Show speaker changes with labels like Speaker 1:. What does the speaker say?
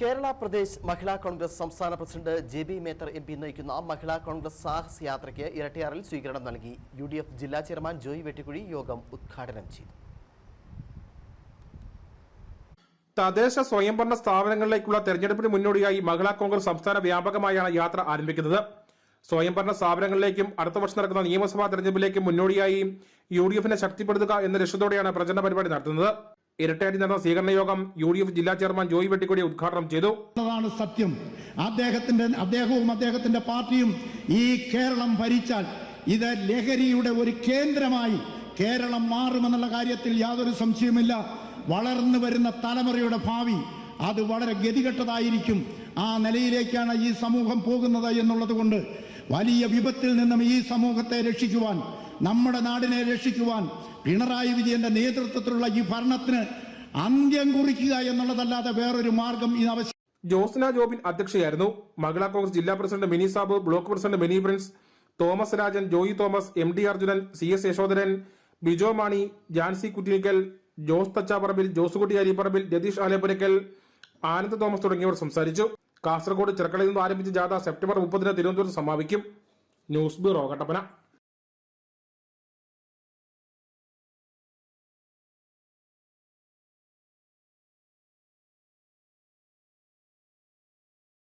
Speaker 1: Kerala Pradesh Mahila Congress സംസ്ഥാന president J B Mehtar M P നയിക്കുന്ന Mahila Congress Sahas യാത്രയ്ക്ക് ഇരട്ടയാറിൽ സ്വീകരണം നൽകി യു ഡി എഫ് ജില്ലാ ചെയർമാൻ ജോയി വെട്ടിക്കുഴി യോഗം ഉദ്ഘാടനം ചെയ്തു
Speaker 2: തദ്ദേശ സ്വയംഭരണ സ്ഥാപനങ്ങളിലേക്കുള്ള തെരഞ്ഞെടുപ്പിന് മുന്നോടിയായി മഹിളാ കോൺഗ്രസ് സംസ്ഥാന വ്യാപകമായാണ് യാത്ര ആരംഭിക്കുന്നത് സ്വയംഭരണ സ്ഥാപനങ്ങളിലേക്കും അടുത്ത വർഷം നടക്കുന്ന നിയമസഭാ തെരഞ്ഞെടുപ്പിലേക്കും മുന്നോടിയായി യു ഡി എഫിനെ ശക്തിപ്പെടുത്തുക എന്ന ലക്ഷ്യത്തോടെയാണ് പ്രചരണ പരിപാടി നടത്തുന്നത് ഇരട്ടയാറ്റി നടന്ന സ്വീകരണ യോഗം യു ഡി എഫ് ജില്ലാ ചെയർമാൻ ജോയി വെട്ടിക്കൊടി ഉദ്ഘാടനം ചെയ്തു അതാണ് സത്യം അദ്ദേഹത്തിന്റെ അദ്ദേഹവും അദ്ദേഹത്തിന്റെ പാർട്ടിയും ഈ കേരളം ഭരിച്ചാൽ ഇത് ലഹരിയുടെ ഒരു കേന്ദ്രമായി കേരളം മാറുമെന്നുള്ള കാര്യത്തിൽ യാതൊരു സംശയമില്ല വളർന്നു വരുന്ന തലമുറയുടെ ഭാവി അത് വളരെ ഗതികെട്ടതായിരിക്കും ആ നിലയിലേക്കാണ് ഈ സമൂഹം പോകുന്നത് എന്നുള്ളത് കൊണ്ട് വലിയ വിപത്തിൽ നിന്നും ഈ സമൂഹത്തെ രക്ഷിക്കുവാൻ നമ്മുടെ നാടിനെ രക്ഷിക്കുവാൻ പിണറായി വിജയന്റെ നേതൃത്വത്തിലുള്ള ഈ ഭരണത്തിന് അന്ത്യം കുറിക്കുക എന്നുള്ളതല്ലാതെ വേറൊരു മാർഗം ഈ ആവശ്യം ജോസ്ന ജോബിൻ അധ്യക്ഷയായിരുന്നു മഹിളാ കോൺഗ്രസ് ജില്ലാ president Mini Sab block president Mini Prince Thomas Rajan Joy Thomas M D Arjunan C S Yashodharan Bijo Mani Jancy Kuttinickal Jose Thachaparambil Kutty Aripparambil Ratheesh Alepurakkal Anand Thomas തുടങ്ങിയവർ സംസാരിച്ചു കാസർഗോഡ് ചിറക്കളയിൽ നിന്നും ആരംഭിച്ച ജാഥ സെപ്റ്റംബർ മുപ്പതിന് തിരുവനന്തപുരത്ത് സമാപിക്കും ന്യൂസ് ബ്യൂറോ കട്ടപ്പന